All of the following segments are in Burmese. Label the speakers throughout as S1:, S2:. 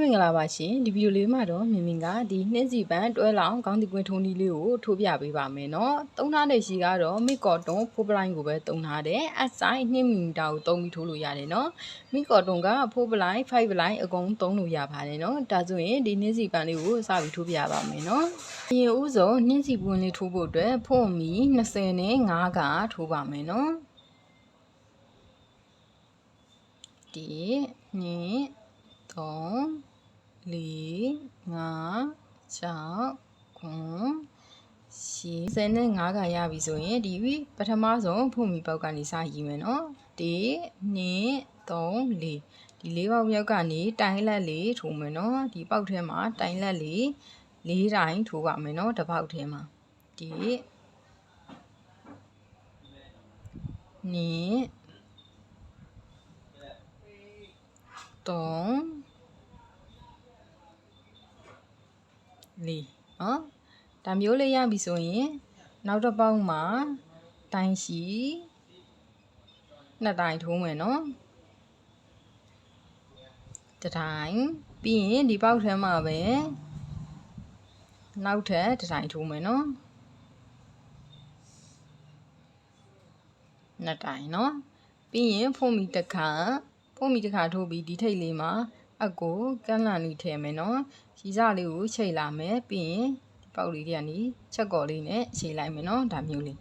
S1: မင်္ဂလာပါရှင်ဒီဗီဒီယိုလေးမှာတော့မြင်မင်ကဒီနှင်းစီပန်တွဲလောင်ခေါင်းဒီကွင်းထုံးဒီလေးကိုထိုးပြပေးပါမယ်နော်သုံးထားတဲ့ရှိကတော့မီကော်တွန်ဖိုးပလိုင်းကိုပဲသုံးထားတယ်အဆိုင်2မီလီတာကိုသုံးပြီးထိုးလို့ရတယ်နော်မီကော်တွန်ကဖိုးပလိုင်း5ပလိုင်းအကုန်သုံးလို့ရပါတယ်နော်ဒါဆိုရင်ဒီနှင်းစီပန်လေးကိုစပြီးထိုးပြပါမယ်နော်အရင်ဦးဆုံးနှင်းစီပွင့်လေးထိုးဖို့အတွက်ဖို့မီ20နဲ့5ကထိုးပါမယ်နော်ဒီ1 2 3 4 5 6 9 10နဲ့5ကရပြီဆိုရင်ဒီပထမဆုံးဖုန်မီပေါက်ကနေစရည်မယ်နော်1 2 3 4ဒီလေးပေါက်မြောက်ကနေတိုင်းလက်လေးထိုးမယ်နော်ဒီပေါက်ထဲမှာတိုင်းလက်လေးလေးတိုင်းထိုးပါမယ်နော်တစ်ပေါက်ထဲမှာဒီနှစ်3 လေးနော်ဒါမျိုးလေးရပြီဆိုရင်နောက်တစ်ပေါက်မှာတိုင်းရှိနှစ်တိုင်းထိုးမယ်နော်တစ်တိုင်းပြီးရင်ဒီပေါက်ထဲမှာပဲနောက်ထပ်တစ်တိုင်းထိုးမယ်နော်နှစ်တိုင်းနော်ပြီးရင်ဖုံးမီတစ်ခါဖုံးမီတစ်ခါထိုးပြီးဒီထိတ်လေးမှာအကိုကန့်လန့်လေးထည့်မယ်နော် ရီစလေးကိုချိန်လာမယ်ပြီးရင်ဒီပေါက်လေးတွေကနေချက်ကော်လေးနဲ့ချိန်လိုက်မယ်နော်ဒါမျိုးလေး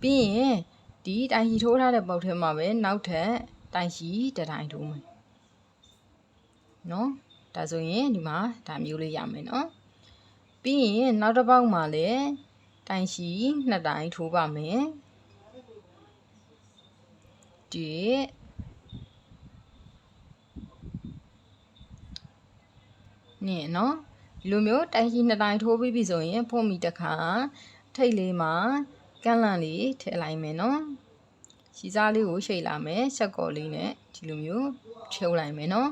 S1: ပြီးရင်ဒီတိုင်ရှိထိုးထားတဲ့ပေါက်ထဲမှာပဲနောက်ထပ်တိုင်ရှိတတိုင်းထိုးမယ်နော်ဒါဆိုရင်ဒီမှာဒါမျိုးလေးရမယ်နော်ပြီးရင်နောက်တစ်ပေါက်မှာလည်းတိုင်ရှိနှစ်တိုင်းထိုးပါမယ်ဒီ နင့်နော်ဒီလိုမျိုးတိုင်ရှိနှစ်တိုင်းထိုးပြီးပြီဆိုရင်ဖုံးမီတစ်ခါထိတ်လေးမှာကန့်လန့်လေးထည့်လိုက်မယ်နော်ရှီစားလေးကိုရှိတ်လာမယ်ချက်ကော်လေးနဲ့ဒီလိုမျိုးဖြုတ်လိုက်မယ်နော်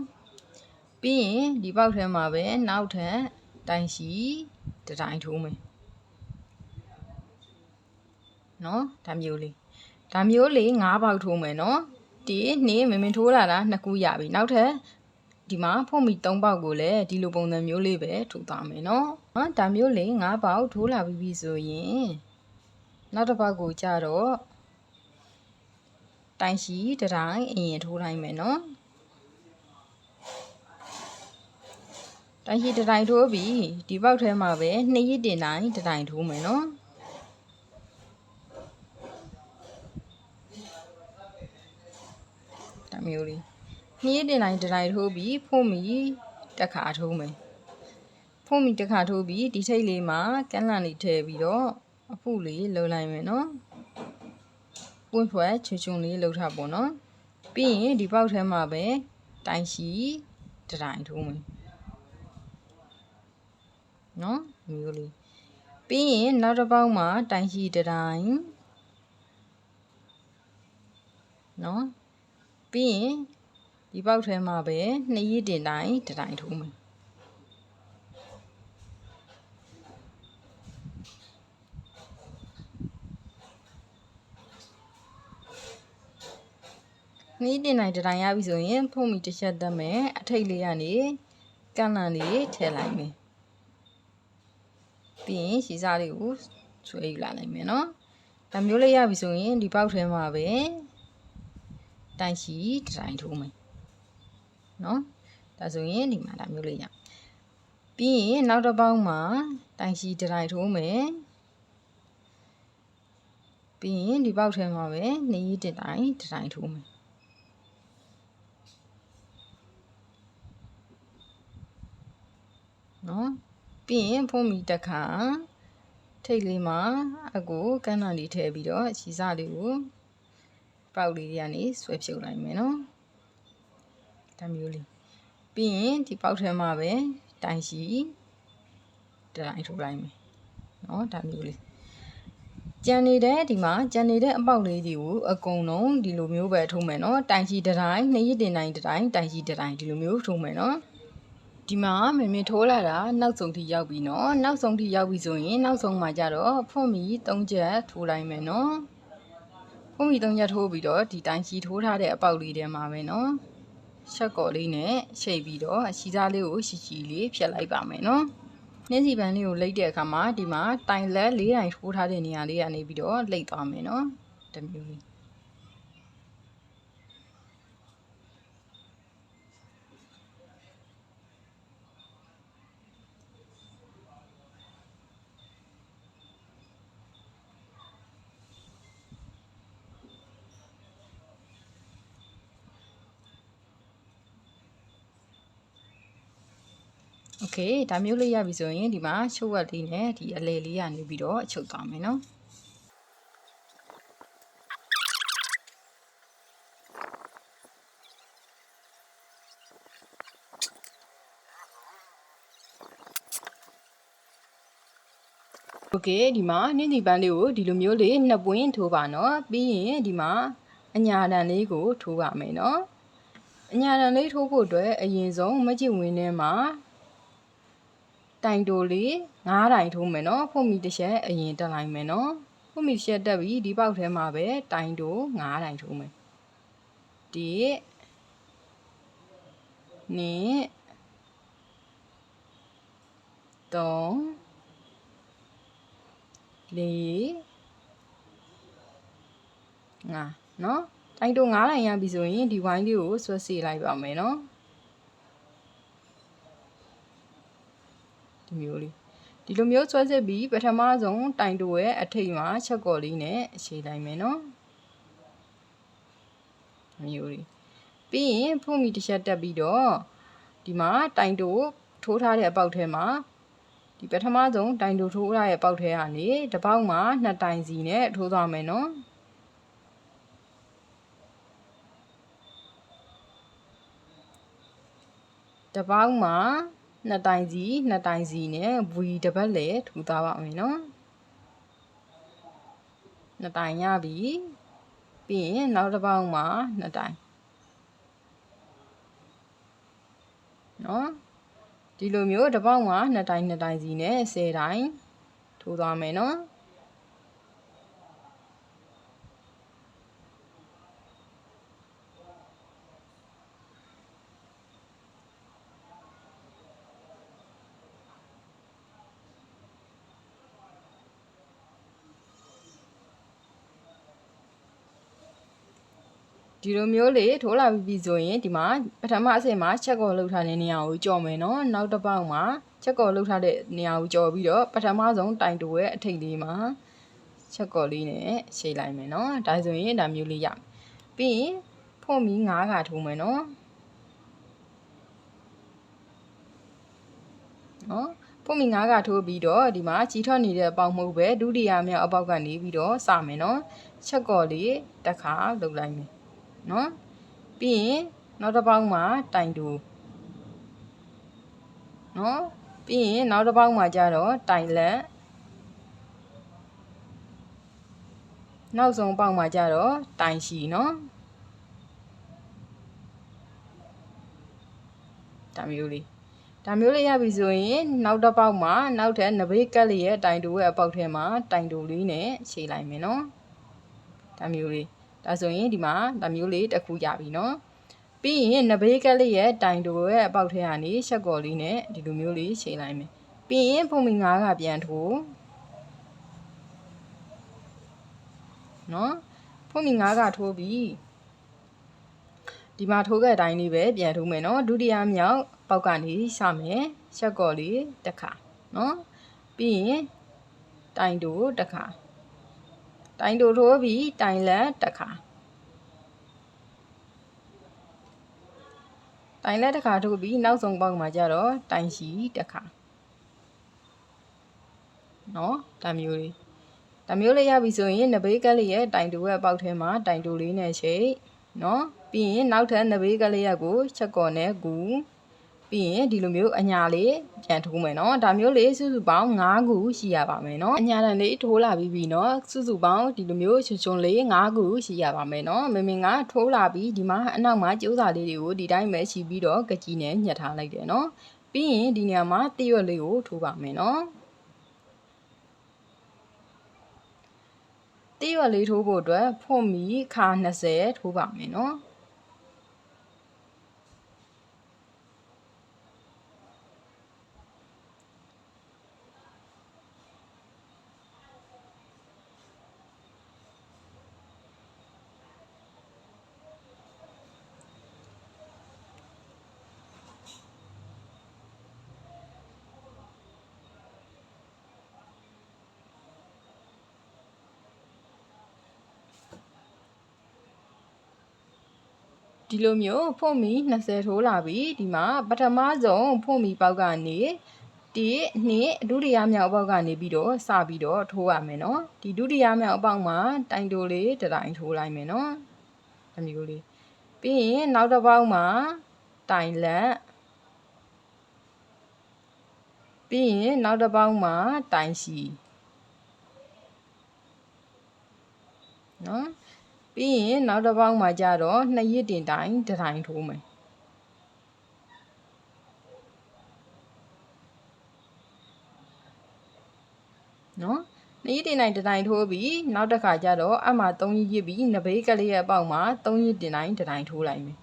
S1: ပြီးရင်ဒီပေါက်ထဲမှာပဲနောက်ထပ်တိုင်ရှိတစ်တိုင်းထိုးမယ်နော်ဒါမျိုးလေးဒါမျိုးလေး၅ပေါက်ထိုးမယ်နော်ဒီနေ့မင်းမင်းထိုးလာတာနှစ်ခုရပြီနောက်ထပ် ဒီမှာဖုံမီ၃ပေါက်ကိုလည်းဒီလိုပုံစံမျိုးလေးပဲထိုးသွားမယ်နော်။ဟာဒါမျိုးလေး၅ပေါက်ထိုးလာပြီးပြီဆိုရင်နောက်တစ်ပေါက်ကိုကြတော့တိုင်ရှိတတိုင်းအရင်ထိုးလိုက်မယ်နော်။တိုင်ရှိတတိုင်းထိုးပြီးဒီပေါက်ထဲမှာပဲနှစ်ရစ်တင်တိုင်းတတိုင်းထိုးမယ်နော်။ဒါမျိုးလေး နှီးတင်တိုင်းတတိုင်းထိုးပြီးဖုံးမီတစ်ခါထိုးမယ်ဖုံးမီတစ်ခါထိုးပြီးဒီထိတ်လေးမှာကန်းလန်လေးထည့်ပြီးတော့အဖုလေးလှုပ်လိုက်မယ်နော်ပွင့်ဖွယ်ချွချွန်လေးလှုပ်ထားပေါ့နော်ပြီးရင်ဒီပေါက်ထဲမှာပဲတိုင်ရှိတတိုင်းထိုးမယ်နော်မျိုးလေးပြီးရင်နောက်တစ်ပေါက်မှာတိုင်ရှိတတိုင်းနော်ပြီးရင် ဒီပေါက်ထဲမှာပဲနှစ်ရည်တင်တိုင်းတတိုင်းထိုးမယ်နီးတင်တိုင်းတတိုင်းရပြီဆိုရင်ဖုံးမီတစ်ချက်တက်မယ်အထိတ်လေးကနေကန့်လန့်လေးထည့်လိုက်မယ်ပြီးရင်ရှီစားလေးကိုဆွဲယူလာနိုင်မယ်နော်ဒါမျိုးလေးရပြီဆိုရင်ဒီပေါက်ထဲမှာပဲတိုင်ရှိတတိုင်းထိုးမယ် နော်ဒါဆိုရင်ဒီမှာဒါမျိုးလေးရပြီးရင်နောက်တစ်ပေါက်မှာတိုင်ရှိတတိုင်းထိုးမယ်ပြီးရင်ဒီပေါက်ထဲမှာပဲနေရီတစ်တိုင်းတစ်တိုင်းထိုးမယ်နော်ပြီးရင်ဖုံးမီတစ်ခါထိတ်လေးမှာအကူကန်းနာလေးထည့်ပြီးတော့ခြေစလေးကိုပေါက်လေးတွေကနေဆွဲဖြုတ်လိုက်မယ်နော် ဒါမျိုးလေးပြီးရင်ဒီပေါက်ထဲမှာပဲတိုင်ရှိတိုင်ထုတ်လိုက်မယ်နော်ဒါမျိုးလေးကြံနေတဲ့ဒီမှာကြံနေတဲ့အပေါက်လေးတွေကိုအကုန်လုံးဒီလိုမျိုးပဲထုံးမယ်နော်တိုင်ရှိတတိုင်းနှစ်ရစ်တင်တိုင်းတတိုင်းတိုင်ရှိတတိုင်းဒီလိုမျိုးထုံးမယ်နော်ဒီမှာမင်မင်ထိုးလာတာနောက်ဆုံးထိရောက်ပြီနော်နောက်ဆုံးထိရောက်ပြီဆိုရင်နောက်ဆုံးမှာကြတော့ဖွင့်ပြီး၃ချက်ထိုးလိုက်မယ်နော်ဖွင့်ပြီး၃ချက်ထိုးပြီးတော့ဒီတိုင်းရှိထိုးထားတဲ့အပေါက်လေးထဲမှာပဲနော် ရှက်ကော်လေးနဲ့ရှိတ်ပြီးတော့အချီစားလေးကိုရှီရှီလေးဖြတ်လိုက်ပါမယ်နော်နှင်းစီပန်းလေးကိုလိတ်တဲ့အခါမှာဒီမှာတိုင်လက်လေးတိုင်ထိုးထားတဲ့နေရာလေးကနေပြီးတော့လိတ်သွားမယ်နော်တမျိုးလေး โอเคဒါမျိုးလေးရပြီဆိုရင်ဒီမှာချုပ်ဝက်လေးနဲ့ဒီအလေလေးရနေပြီးတော့အချုပ်သွားမယ်နော် โอเคဒီမှာနှင်းစီပန်းလေးကိုဒီလိုမျိုးလေးနှစ်ပွင့်ထိုးပါနော်ပြီးရင်ဒီမှာအညာတန်လေးကိုထိုးပါမယ်နော်အညာတန်လေးထိုးဖို့အတွက်အရင်ဆုံးမကြည့်ဝင်ထဲမှာ တိုင်တိုလေး9တိုင်ထိုးမယ်နော်ဖုတ်မီတစ်ချက်အရင်တက်လိုက်မယ်နော်ဖုတ်မီတစ်ချက်တက်ပြီးဒီပေါက်ထဲမှာပဲတိုင်တို9တိုင်ထိုးမယ်ဒီနှစ်သုံးလေးငါနော်တိုင်းတို့9လိုက်ရပြီဆိုရင်ဒီဝိုင်းလေးကိုဆွဲစီလိုက်ပါမယ်နော် ဒီမျိုးလေးဒီလိုမျိုးဆွဲစစ်ပြီးပထမဆုံးတိုင်တို့ရဲ့အထိတ်မှာချက်ကော်လေးနဲ့အခြေလိုက်မယ်နော်ဒီမျိုးလေးပြီးရင်ဖုန်မီတစ်ချက်တက်ပြီးတော့ဒီမှာတိုင်တို့ထိုးထားတဲ့အပေါက်ထဲမှာဒီပထမဆုံးတိုင်တိုထိုးရရဲ့ပေါက်ထဲကနေတစ်ပေါက်မှာနှစ်တိုင်စီနဲ့ထိုးသွားမယ်နော်တစ်ပေါက်မှာ နှစ်တိုင်စီနှစ်တိုင်စီနဲ့ဝီတစ်ပတ်လေထူသွားပါမယ်နော်နှစ်တိုင်ရပြီပြီးရင်နောက်တစ်ပေါက်မှာနှစ်တိုင်နော်ဒီလိုမျိုးတစ်ပေါက်မှာနှစ်တိုင်နှစ်တိုင်စီနဲ့10တိုင်ထိုးသွားမယ်နော် ဒီလိုမျိုးလေထိုးလာပြီးပြီဆိုရင်ဒီမှာပထမအဆင့်မှာချက်ကော်လောက်ထားတဲ့နေရာကိုကြော်မယ်နော်နောက်တစ်ပေါက်မှာချက်ကော်လောက်ထားတဲ့နေရာကိုကြော်ပြီးတော့ပထမဆုံးတိုင်တိုရဲ့အထိတ်လေးမှာချက်ကော်လေးနဲ့ရှေ့လိုက်မယ်နော်ဒါဆိုရင်ဒါမျိုးလေးရပြီးရင်ဖွင့်ပြီး9ခါထိုးမယ်နော်နော်ဖွင့်ပြီး9ခါထိုးပြီးတော့ဒီမှာကြီးထွက်နေတဲ့အပေါက်မဟုတ်ပဲဒုတိယမြောက်အပေါက်ကနေပြီးတော့စမယ်နော်ချက်ကော်လေးတစ်ခါလုပ်လိုက်မယ် နော်ပြီးရင်နောက်တစ်ပေါက်မှာတိုင်တူနော်ပြီးရင်နောက်တစ်ပေါက်မှာကျတော့တိုင်လက်နောက်ဆုံးပေါက်မှာကျတော့တိုင်ရှိနော်ဒါမျိုးလေးဒါမျိုးလေးရပြီဆိုရင်နောက်တစ်ပေါက်မှာနောက်ထပ်နဘေးကက်လေးရဲ့တိုင်တူရဲ့အပေါက်ထဲမှာတိုင်တူလေးနဲ့ခြေလိုက်မယ်နော်ဒါမျိုးလေး ဒါဆိုရင်ဒီမှာဒါမျိုးလေးတစ်ခုရပြီနော်ပြီးရင်နဘေးကလေးရဲ့တိုင်တိုရဲ့အပေါက်ထဲကနေရှက်ကော်လေးနဲ့ဒီလိုမျိုးလေးချိန်လိုက်မယ်ပြီးရင်ဖုံမီ9ကပြန်ထိုးနော်ဖုံမီ9ကထိုးပြီးဒီမှာထိုးခဲ့အတိုင်းလေးပဲပြန်ထိုးမယ်နော်ဒုတိယမြောက်ပေါက်ကနေစမယ်ရှက်ကော်လေးတစ်ခါနော်ပြီးရင်တိုင်တိုတစ်ခါ တိုင်တိုထိုးပြီးတိုင်လက်တစ်ခါတိုင်လက်တစ်ခါထိုးပြီးနောက်ဆုံးပေါက်မှာကျတော့တိုင်ရှိတစ်ခါနော်ဒါမျိုးလေးဒါမျိုးလေးရပြီဆိုရင်နဘေးကလေးရဲ့တိုင်တိုရဲ့ပေါက်ထဲမှာတိုင်တိုလေးနဲ့ချိတ်နော်ပြီးရင်နောက်ထပ်နဘေးကလေးရက်ကိုချက်ကော်နဲ့ကူ ပြီးရင်ဒီလိုမျိုးအညာလေးပြန်ထိုးမယ်နော်ဒါမျိုးလေးစုစုပေါင်း5ခုရှိရပါမယ်နော်အညာတန်လေးထိုးလာပြီးပြီနော်စုစုပေါင်းဒီလိုမျိုးချွန်ချွန်လေး5ခုရှိရပါမယ်နော်မမင်ကထိုးလာပြီးဒီမှာအနောက်မှာကျိုးစာလေးတွေကိုဒီတိုင်းပဲရှိပြီးတော့ကကြီးနဲ့ညှက်ထားလိုက်တယ်နော်ပြီးရင်ဒီနေရာမှာတရွက်လေးကိုထိုးပါမယ်နော်တရွက်လေးထိုးဖို့အတွက်ဖွင့်မီခါ20ထိုးပါမယ်နော် ဒီလိုမျိုးဖုံမီ20ထိုးလာပြီဒီမှာပထမဆုံးဖုံမီပေါက်ကနေဒီနှစ်ဒုတိယမြောက်ပေါက်ကနေပြီးတော့စပြီးတော့ထိုးရမယ်နော်ဒီဒုတိယမြောက်အပေါက်မှာတိုင်တိုလေးတစ်တိုင်ထိုးလိုက်မယ်နော်အမျိုးလေးပြီးရင်နောက်တစ်ပေါက်မှာတိုင်လက်ပြီးရင်နောက်တစ်ပေါက်မှာတိုင်ရှိနော် ပြီးရင်နောက်တစ်ပေါက်မှာကြတော့နှစ်ရစ်တင်တိုင်တစ်တိုင်ထိုးမယ်နော်နှစ်ရစ်တင်တိုင်တစ်တိုင်ထိုးပြီးနောက်တစ်ခါကျတော့အမှ3ရစ်ရစ်ပြီးနဘေးကလေးရဲ့အပေါက်မှာ3ရစ်တင်တိုင်တစ်တိုင်ထိုးလိုက်မယ်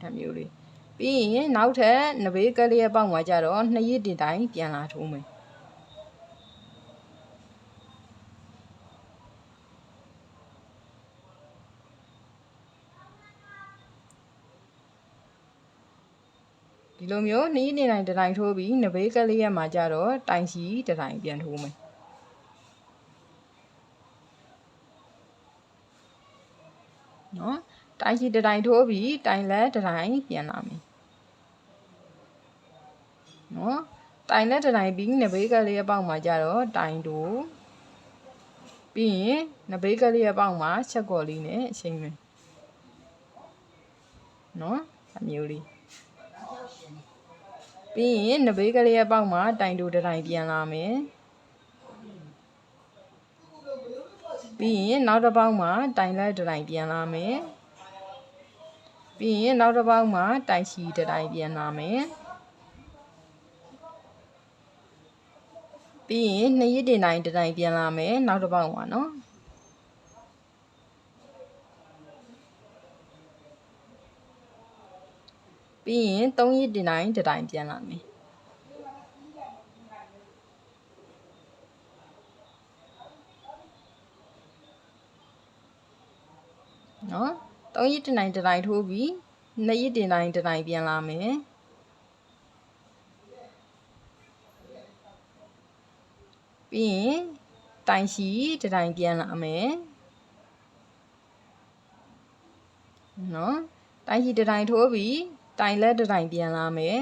S1: ဒါမျိုးလေး ပြီးရင်နောက်ထပ်နဘေးကလေးရဲ့ပေါက်မှာကျတော့နှစ်ရစ်တင်တိုင်ပြန်လာထိုးမယ်ဒီလိုမျိုးနှီးနေတိုင်းတတိုင်းထိုးပြီးနဘေးကလေးရဲ့မှာကျတော့တိုင်ရှိတတိုင်းပြန်ထိုးမယ်နော်တိုင်ရှိတတိုင်းထိုးပြီးတိုင်လက်တတိုင်းပြန်လာမယ် နော်တိုင်လက်တတိုင်းပြီးနဘေးကလေးရဲ့ပေါက်မှာကျတော့တိုင်တို့ပြီးရင်နဘေးကလေးရဲ့ပေါက်မှာချက်ကော်လေးနဲ့အချိန်မယ်နော်အမျိုးလေးပြီးရင်နဘေးကလေးရဲ့ပေါက်မှာတိုင်တူတစ်တိုင်ပြန်လာမယ်ပြီးရင်နောက်တစ်ပေါက်မှာတိုင်လက်တစ်တိုင်ပြန်လာမယ်ပြီးရင်နောက်တစ်ပေါက်မှာတိုင်ရှိတစ်တိုင်ပြန်လာမယ် ပြီးရင်နှစ်ရစ်တင်တိုင်းတစ်တိုင်ပြန်လာမယ်နောက်တစ်ပေါက်မှာနော်ပြီးရင်3ရစ်တင်တိုင်းတစ်တိုင်းပြန်လာမယ်နော်3ရစ်တင်တိုင်းတစ်တိုင်းထိုးပြီး2ရစ်တင်တိုင်းတစ်တိုင်းပြန်လာမယ် ပြီးရင်တိုင်ရှိတတိုင်ပြန်လာမယ်နော်တိုင်ရှိတတိုင်ထိုးပြီးတိုင်လက်တတိုင်ပြန်လာမယ်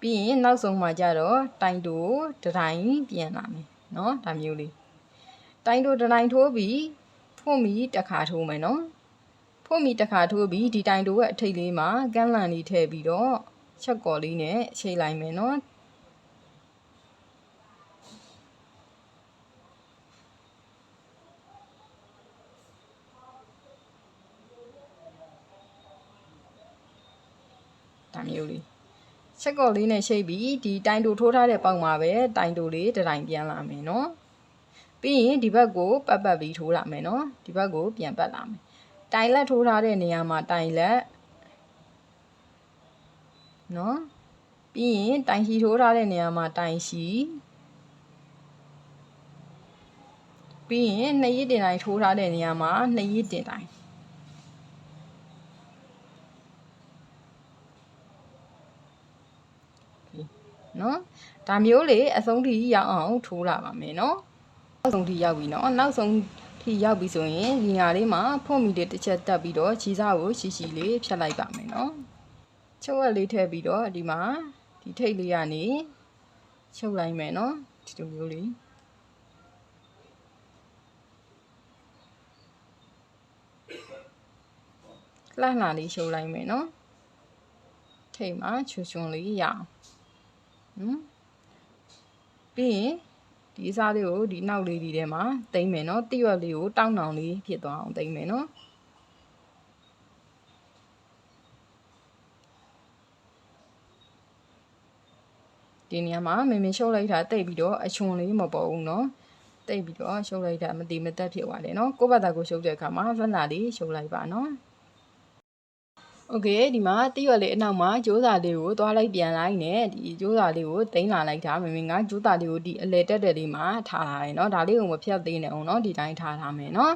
S1: ပြီးရင်နောက်ဆုံးမှာကြတော့တိုင်တိုတတိုင်ပြန်လာမယ်နော်ဒါမျိုးလေးတိုင်တိုတတိုင်ထိုးပြီးဖွင့်ပြီးတစ်ခါထိုးမယ်နော်ဖွင့်ပြီးတစ်ခါထိုးပြီးဒီတိုင်တိုရဲ့အထိတ်လေးမှာကန်းလန်လေးထည့်ပြီးတော့ချက်ကော်လေးနဲ့ချိန်လိုက်မယ်နော် ဒါမျိုးလေးချက်ကော်လေးနဲ့ရှိတ်ပြီးဒီတိုင်တူထိုးထားတဲ့ပေါက်မှာပဲတိုင်တူလေးတစ်တိုင်ပြန်လာမယ်နော်ပြီးရင်ဒီဘက်ကိုပတ်ပတ်ပြီးထိုးလာမယ်နော်ဒီဘက်ကိုပြန်ပတ်လာမယ်တိုင်လက်ထိုးထားတဲ့နေရာမှာတိုင်လက်နော်ပြီးရင်တိုင်ရှိထိုးထားတဲ့နေရာမှာတိုင်ရှိပြီးရင်နှစ်ရစ်တင်တိုင်းထိုးထားတဲ့နေရာမှာနှစ်ရစ်တင်တိုင်း နော်ဒါမျိုးလေအဆုံးထိရောက်အောင်ထိုးလာပါမယ်နော်နောက်ဆုံးထိရောက်ပြီနော်နောက်ဆုံးထိရောက်ပြီဆိုရင်ဒီညာလေးမှာဖုံမီလေးတစ်ချက်တက်ပြီးတော့ခြေစားကိုရှီရှီလေးဖြတ်လိုက်ပါမယ်နော်ချုပ်ဝက်လေးထည့်ပြီးတော့ဒီမှာဒီထိတ်လေးကနေချုပ်လိုက်မယ်နော်ဒီလိုမျိုးလေးလှလှလေးရှုပ်လိုက်မယ်နော်ထိတ်မှာချွချွန်လေးရအောင် နော်ပြီးရင်ဒီအစားလေးကိုဒီနောက်လေးဒီထဲမှာတိမ့်မယ်နော်တိရွက်လေးကိုတောင်းတောင်လေးဖြစ်သွားအောင်တိမ့်မယ်နော်ဒီနေရာမှာမင်းမင်းရှုပ်လိုက်တာတိတ်ပြီးတော့အချွန်လေးမပေါ်ဘူးเนาะတိတ်ပြီးတော့ရှုပ်လိုက်တာမတိမတက်ဖြစ်သွားတယ်เนาะကိုယ့်ဘာသာကိုရှုပ်တဲ့အခါမှာဗက်နာလေးရှုပ်လိုက်ပါเนาะ โอเคဒီမှာတိရွက်လေးအနောက်မှာဂျိုးစာလေးကိုသွားလိုက်ပြန်လိုက်နဲ့ဒီဂျိုးစာလေးကိုတင်လာလိုက်တာမမေငါဂျိုးစာလေးကိုဒီအလဲတက်တဲ့လေးမှာထားလာတယ်เนาะဒါလေးကိုမဖြတ်သေးနဲ့အောင်เนาะဒီတိုင်းထားထားမယ်เนาะ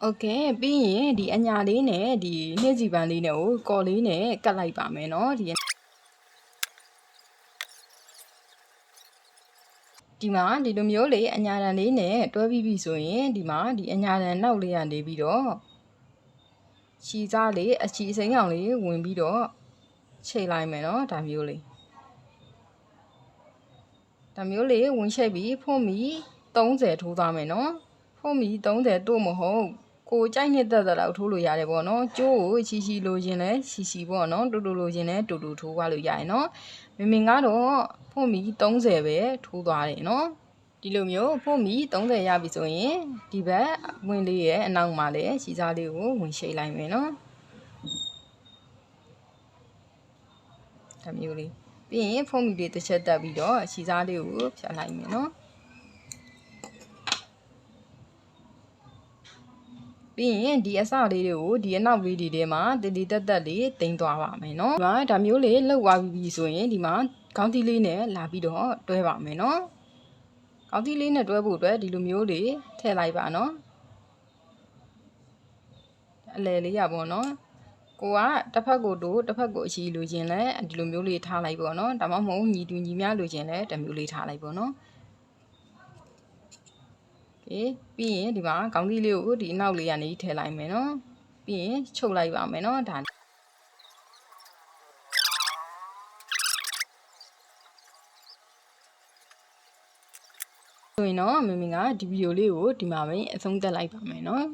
S1: โอเคပြီးရင်ဒီအညာလေးနဲ့ဒီနှင်းစီပန်းလေးနဲ့ကိုကော်လေးနဲ့ကတ်လိုက်ပါမယ်เนาะဒီဒီမှာဒီလိုမျိုးလေးအညာတန်လေးနဲ့တွဲပြီးပြီဆိုရင်ဒီမှာဒီအညာတန်နောက်လေးရနေပြီးတော့ ရှည်စားလေးအချီစိမ်းအောင်လေးဝင်ပြီးတော့ချိန်လိုက်မယ်နော်ဒါမျိုးလေးဒါမျိုးလေးဝင်ချိတ်ပြီးဖုံးမီ30ထိုးသွားမယ်နော်ဖုံးမီ30တို့မဟုတ်ကိုကြိုက်နေတဲ့တဲ့လောက်ထိုးလို့ရတယ်ပေါ့နော်ကျိုးကိုချီချီလိုချင်လဲချီချီပေါ့နော်တူတူလိုချင်လဲတူတူထိုးသွားလို့ရတယ်နော်မင်မင်ကတော့ဖုံးမီ30ပဲထိုးသွားတယ်နော် ဒီလိုမျိုးဖုံးမီ30ရပြီဆိုရင်ဒီဘက်ဝင်လေးရဲ့အနောက်မှာလည်းခြေစားလေးကိုဝင်ရှိတ်လိုက်မယ်နော်ဒါမျိုးလေးပြီးရင်ဖုံးမီလေးတစ်ချက်တက်ပြီးတော့ခြေစားလေးကိုဖြတ်လိုက်မယ်နော်ပြီးရင်ဒီအစလေးတွေကိုဒီအနောက်လေးတွေထဲမှာတတိတက်တက်လေးတင်သွားပါမယ်နော်ဒီမှာဒါမျိုးလေးလှုပ်သွားပြီဆိုရင်ဒီမှာခေါင်းသီးလေးနဲ့လာပြီးတော့တွဲပါမယ်နော် ကောင်းသီးလေးနဲ့တွဲဖို့အတွက်ဒီလိုမျိုးတွေထည့်လိုက်ပါနော်အလယ်လေးရပေါ့နော်ကိုကတစ်ဖက်ကိုတို့တစ်ဖက်ကိုအရှိလိုချင်လဲဒီလိုမျိုးလေးထားလိုက်ပေါ့နော်ဒါမှမဟုတ်ညီတူညီများလိုချင်လဲတမျိုးလေးထားလိုက်ပေါ့နော်ကဲပြီးရင်ဒီမှာခေါင်းသီးလေးကိုဒီအနောက်လေးကနေထည့်လိုက်မယ်နော်ပြီးရင်ချုပ်လိုက်ပါမယ်နော်ဒါ ဆိုရင်တော့မမင်ကဒီဗီဒီယိုလေးကိုဒီမှာပဲအဆုံးသတ်လိုက်ပါမယ်နော်